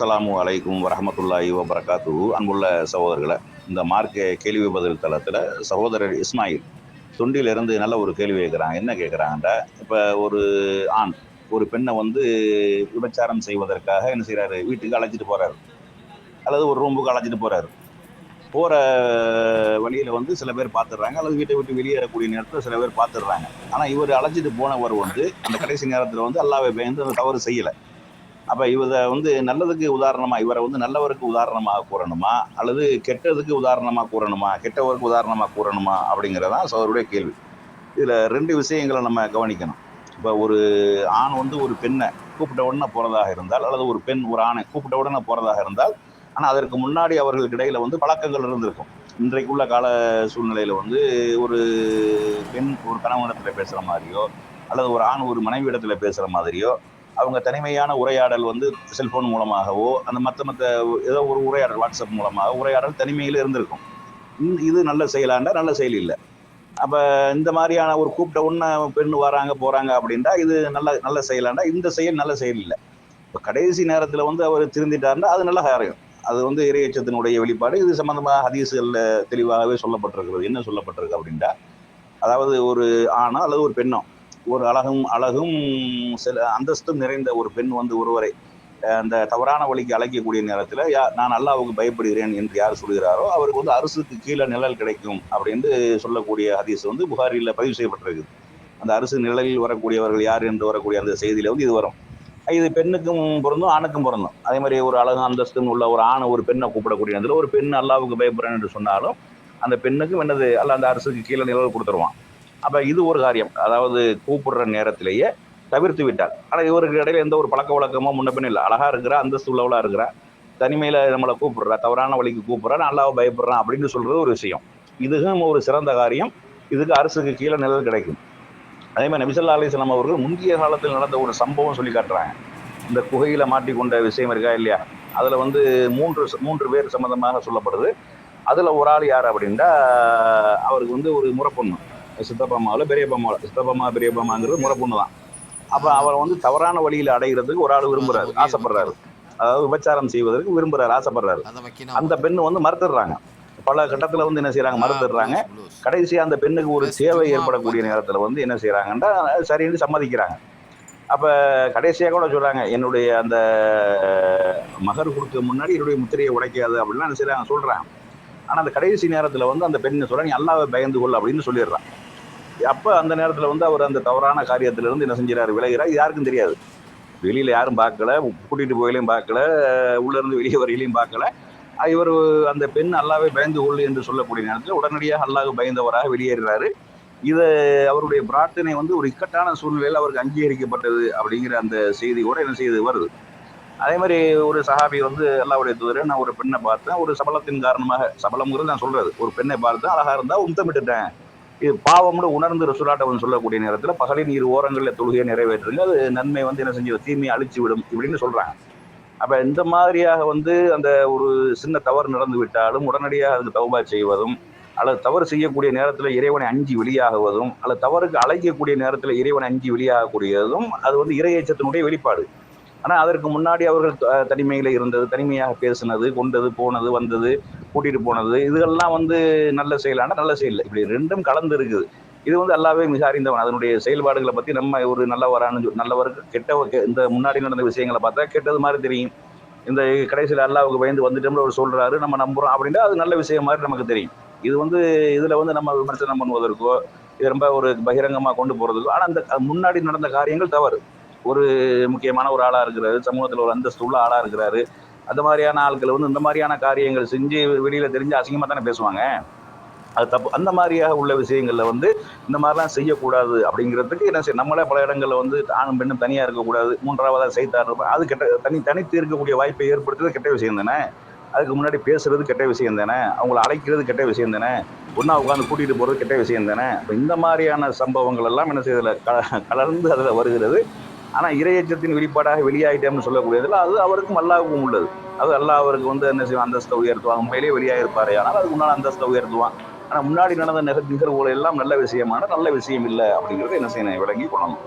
அஸ்ஸலாமு அலைக்கும் வரஹமத்துல்லாஹி வபரகாத்து அன்புள்ள சகோதரர்களை இந்த மார்க்க கேள்வி பதில் தளத்தில் சகோதரர் இஸ்மாயில் தொண்டிலிருந்து நல்ல ஒரு கேள்வி கேட்குறாங்க. என்ன கேட்குறாங்கன்றா இப்போ ஒரு ஆண் ஒரு பெண்ணை வந்து விபச்சாரம் செய்வதற்காக என்ன செய்கிறாரு வீட்டுக்கு அழைச்சிட்டு போகிறாரு அல்லது ஒரு ரூமுக்கு அழைச்சிட்டு போகிறாரு போகிற வழியில் வந்து சில பேர் பார்த்துடுறாங்க அல்லது வீட்டை விட்டு வெளியேறக்கூடிய நேரத்தில் சில பேர் பார்த்துடுறாங்க ஆனால் இவர் அழைச்சிட்டு போனவர் வந்து அந்த கடைசி நேரத்தில் வந்து அல்லாவை பயந்து அந்த தவறு செய்யலை. அப்போ இவரை வந்து நல்லதுக்கு உதாரணமாக இவரை வந்து நல்லவருக்கு உதாரணமாக கூறணுமா? அல்லது கெட்டதுக்கு உதாரணமாக கூறணுமா? கெட்டவருக்கு உதாரணமாக கூறணுமா? அப்படிங்கிறதான் சோதருடைய கேள்வி. இதில் ரெண்டு விஷயங்களை நம்ம கவனிக்கணும். இப்போ ஒரு ஆண் வந்து ஒரு பெண்ணை கூப்பிட்ட உடனே போகிறதாக இருந்தால் அல்லது ஒரு பெண் ஒரு ஆணை கூப்பிட்ட உடனே போகிறதாக இருந்தால் ஆனால் அதற்கு முன்னாடி அவர்களுக்கு இடையில் வந்து பழக்கங்கள் இருந்திருக்கும். இன்றைக்குள்ள கால சூழ்நிலையில் வந்து ஒரு பெண் ஒரு கணவனிடத்தில் பேசுகிற மாதிரியோ அல்லது ஒரு ஆண் ஒரு மனைவி இடத்துல பேசுகிற மாதிரியோ அவங்க தனிமையான உரையாடல் வந்து செல்போன் மூலமாகவோ அந்த மற்ற மற்ற ஏதோ ஒரு உரையாடல் வாட்ஸ்அப் மூலமாக உரையாடல் தனிமையில் இருந்திருக்கும். இது நல்ல செயலாண்டா நல்ல செயல் இல்லை. அப்போ இந்த மாதிரியான ஒரு கூப்பிட்ட ஒன்று பெண் வராங்க போகிறாங்க அப்படின்ட்டா இது நல்ல நல்ல செயலாண்டா இந்த செயல் நல்ல செயல் இல்லை. இப்போ கடைசி நேரத்தில் வந்து அவர் திருந்திட்டாருன்னா அது நல்ல காரியம். அது வந்து இறையச்சத்தினுடைய வெளிப்பாடு. இது சம்மந்தமாக ஹதீஸுகளில் தெளிவாகவே சொல்லப்பட்டிருக்கிறது. என்ன சொல்லப்பட்டிருக்கு அப்படின்ட்டா அதாவது ஒரு ஆணோ அல்லது ஒரு பெண்ணோ ஒரு அழகும் அழகும் சில அந்தஸ்தும் நிறைந்த ஒரு பெண் வந்து ஒருவரை அந்த தவறான வழிக்கு அழைக்கக்கூடிய நேரத்தில் யா நான் அல்லாவுக்கு பயப்படுகிறேன் என்று யார் சொல்கிறாரோ அவருக்கு வந்து அரசுக்கு கீழே நிழல் கிடைக்கும் அப்படின்னு சொல்லக்கூடிய ஹதீஸ் வந்து புகாரியில் பதிவு செய்யப்பட்டிருக்குது. அந்த அரசு நிழலில் வரக்கூடியவர்கள் யார் என்று வரக்கூடிய அந்த செய்தியில் வந்து இது வரும். இது பெண்ணுக்கும் பிறந்தும் ஆணுக்கும் பிறந்தும் அதே மாதிரி ஒரு அழகும் அந்தஸ்துன்னு உள்ள ஒரு ஆணை ஒரு பெண்ணை கூப்பிடக்கூடிய நேரத்தில் ஒரு பெண் அல்லாவுக்கு பயப்படுறேன் என்று சொன்னாலும் அந்த பெண்ணுக்கும் என்னது அல்ல அந்த அரசுக்கு கீழே நிழல் கொடுத்துருவான். அப்போ இது ஒரு காரியம். அதாவது கூப்பிடுற நேரத்திலேயே தவிர்த்து விட்டார். ஆனால் இவருக்கு இடையில எந்த ஒரு பழக்க வழக்கமோ முன்ன இல்லை. அழகாக இருக்கிறா அந்தஸ்து உள்ளவளா இருக்கிறா. தனிமையில் நம்மளை கூப்பிடுறா தவறான வழிக்கு கூப்பிட்றா நான் பயப்படுறான் அப்படின்னு சொல்கிறது ஒரு விஷயம். இதுவும் ஒரு சிறந்த காரியம். இதுக்கு அரசுக்கு கீழே நிழல் கிடைக்கும். அதே மாதிரி நபிசல்லா அலிஸ்லாம் அவர்கள் முந்தைய காலத்தில் நடந்த ஒரு சம்பவம் சொல்லி காட்டுறாங்க. இந்த குகையில மாட்டிக்கொண்ட விஷயம் இருக்கா இல்லையா? அதில் வந்து மூன்று மூன்று பேர் சம்மந்தமாக சொல்லப்படுது. அதில் ஒரு ஆள் யார் அப்படின்னா அவருக்கு வந்து ஒரு முறப்பொண்ணு. சித்தப்பாமாவில் பெரியப்பாமாவில் சித்தப்பாமா பெரியப்பாமாங்கிறது முறப்பொண்ணு தான். அப்ப அவரை வந்து தவறான வழியில அடைகிறதுக்கு ஒரு ஆள் விரும்புறாரு ஆசைப்படுறாரு. அதாவது விபச்சாரம் செய்வதற்கு விரும்புறாரு ஆசைப்படுறாரு. அந்த பெண்ணு வந்து மறுத்துடுறாங்க. பல கட்டத்துல வந்து என்ன செய்யறாங்க மறுத்துடுறாங்க. கடைசியா அந்த பெண்ணுக்கு ஒரு தேவை ஏற்படக்கூடிய நேரத்துல வந்து என்ன செய்யறாங்கன்னா சரின்னு சம்மதிக்கிறாங்க. அப்ப கடைசியா கூட சொல்றாங்க என்னுடைய அந்த மகர் கொடுக்க முன்னாடி என்னுடைய முத்திரையை உடைக்காது அப்படின்லாம் என்ன செய்யறாங்க சொல்றாங்க. ஆனா அந்த கடைசி நேரத்துல வந்து அந்த பெண்ணு சொல்றா நீ அல்லாவை பயந்து கொள் அப்படின்னு சொல்லிடுறான். அப்போ அந்த நேரத்தில் வந்து அவர் அந்த தவறான காரியத்திலிருந்து என்ன செஞ்சுறாரு? விலகிறார். யாருக்கும் தெரியாது. வெளியில் யாரும் பார்க்கல. கூட்டிகிட்டு போயிலையும் பார்க்கல. உள்ளேருந்து வெளியே வரையிலையும் பார்க்கல. இவர் அந்த பெண் அல்லாவே பயந்து கொள்ளு என்று சொல்லக்கூடிய நேரத்தில் உடனடியாக அல்லாஹ் பயந்தவராக வெளியேறுறாரு. இதை அவருடைய பிரார்த்தனை வந்து ஒரு இக்கட்டான சூழ்நிலையில் அவருக்கு அங்கீகரிக்கப்பட்டது அப்படிங்கிற அந்த செய்தி கூட என்ன செய்து வருது. அதே மாதிரி ஒரு சஹாபி வந்து அல்லாவுடைய தூதரை நான் ஒரு பெண்ணை பார்த்தேன். ஒரு சபலத்தின் காரணமாக சபலம்ங்கிறது நான் சொல்றது ஒரு பெண்ணை பார்த்தேன். அழகா இருந்தால் உத்தமிட்டுட்டேன் இது பாவம்னு உணர்ந்து ரசூலாட்டவன் சொல்லக்கூடிய நேரத்தில் பகலின் இரு ஓரங்களில் தொழுகையை நிறைவேற்றுங்க அது நன்மை வந்து என்ன செஞ்சு தீமையை அழிச்சு விடும் இப்படின்னு சொல்கிறாங்க அப்போ இந்த மாதிரியாக வந்து அந்த ஒரு சின்ன தவறு நடந்து விட்டாலும் உடனடியாக அதுக்கு தௌபா செய்வதும் அல்லது தவறு செய்யக்கூடிய நேரத்தில் இறைவனை அஞ்சி வெளியாகுவதும் அல்லது தவறுக்கு அழைக்கக்கூடிய நேரத்தில் இறைவனை அஞ்சி வெளியாகக்கூடியதும் அது வந்து இறையச்சத்தினுடைய வெளிப்பாடு. ஆனால் அதற்கு முன்னாடி அவர்கள் த- இருந்தது தனிமையாக பேசினது கொண்டது போனது வந்தது கூட்டிகிட்டு போனது இதுகள்லாம் வந்து நல்ல செயலான நல்ல செயல் இப்படி ரெண்டும் கலந்து இருக்குது. இது வந்து அல்லாவே மிக அறிந்தவன். அதனுடைய செயல்பாடுகளை பற்றி நம்ம ஒரு நல்லவரானு நல்லவருக்கு கெட்ட கெ- இந்த முன்னாடி நடந்த விஷயங்களை பார்த்தா கெட்டது மாதிரி தெரியும். இந்த கடைசியில் அல்லாவுக்கு பயந்து வந்துட்டோம்னு அவர் சொல்கிறாரு நம்ம நம்புறோம் அப்படின்னா அது நல்ல விஷயம் மாதிரி நமக்கு தெரியும். இது வந்து இதில் வந்து நம்ம விமர்சனம் பண்ணுவதற்கோ இது ரொம்ப ஒரு பகிரங்கமாக கொண்டு போகிறதுக்கோ ஆனால் அந்த முன்னாடி நடந்த காரியங்கள் தவறு. ஒரு முக்கியமான ஒரு ஆளாக இருக்கிறாரு சமூகத்தில் ஒரு அந்தஸ்து உள்ள ஆளாக இருக்கிறாரு. அந்த மாதிரியான ஆட்கள் வந்து இந்த மாதிரியான காரியங்கள் செஞ்சு வெளியில் தெரிஞ்சு அசிங்கமாக தானே பேசுவாங்க? அது தப்பு. அந்த மாதிரியாக உள்ள விஷயங்களில் வந்து இந்த மாதிரிலாம் செய்யக்கூடாது அப்படிங்கிறதுக்கு என்ன செய்ய நம்மளே பல இடங்களில் வந்து ஆணும் பெண்ணும் தனியாக இருக்கக்கூடாது. மூன்றாவதாக செய்தார் அது கெட்ட தனி தனித்து இருக்கக்கூடிய வாய்ப்பை ஏற்படுத்துறது கெட்ட விஷயம் தானே? அதுக்கு முன்னாடி பேசுறது கெட்ட விஷயம் தானே? அவங்கள அழைக்கிறது கெட்ட விஷயம் தானே? ஒன்றா உட்காந்து கூட்டிகிட்டு போகிறது கெட்ட விஷயம் தானே? இந்த மாதிரியான சம்பவங்கள் எல்லாம் என்ன செய்யல க- கலந்து அதில் வருகிறது. ஆனால் இரையச்சத்தின் வெளிப்பாடாக வெளியாயிட்டோம்னு சொல்லக்கூடியதில் அது அவருக்கும் அல்லாவுக்கும் உள்ளது. அது அல்லாஹ் அவருக்கு வந்து என்ன செய்வான்? அந்தஸ்தை உயர்த்துவான். உண்மையிலேயே வெளியாயிருப்பாரு. ஆனால் அதுக்கு முன்னால் அந்தஸ்தை உயர்த்துவான். ஆனால் முன்னாடி நடந்த நிகழ்வுகள் எல்லாம் நல்ல விஷயமான நல்ல விஷயம் இல்லை அப்படிங்கிறது என்ன செய்யணும்? விளங்கி கொள்ளணும்.